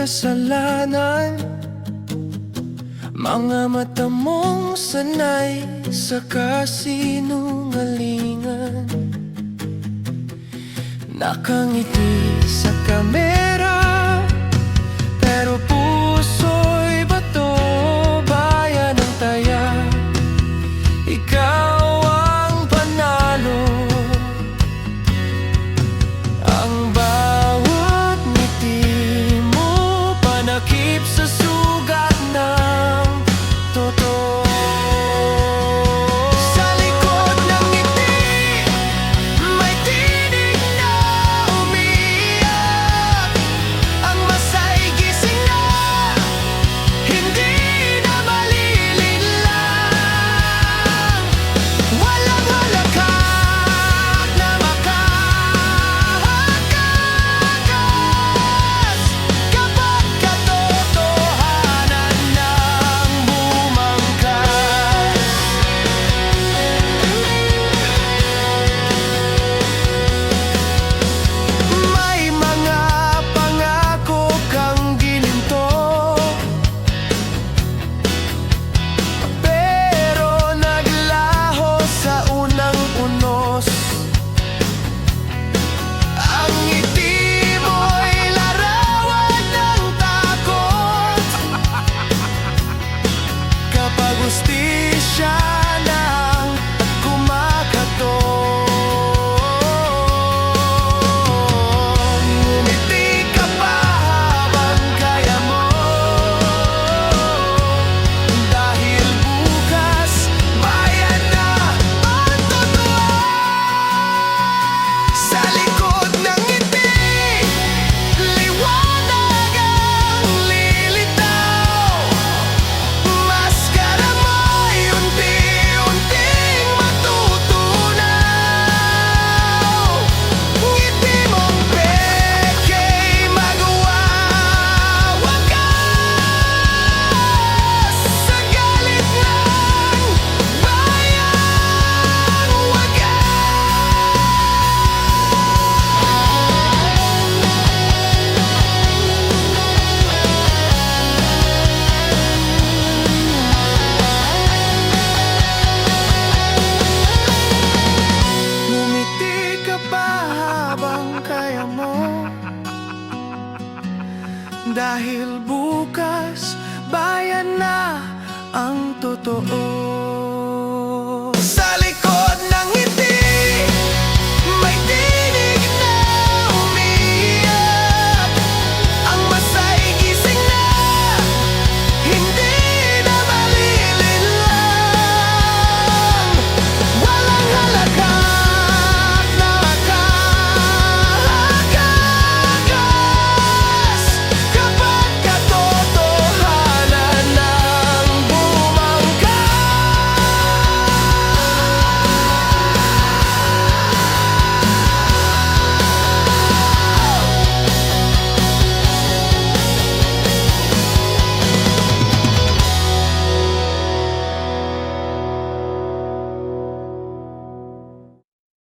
kasalanan. Mga mata mong sanay sa kasinungalingan. Nakangiti Dahil bukas, bayan na ang totoo.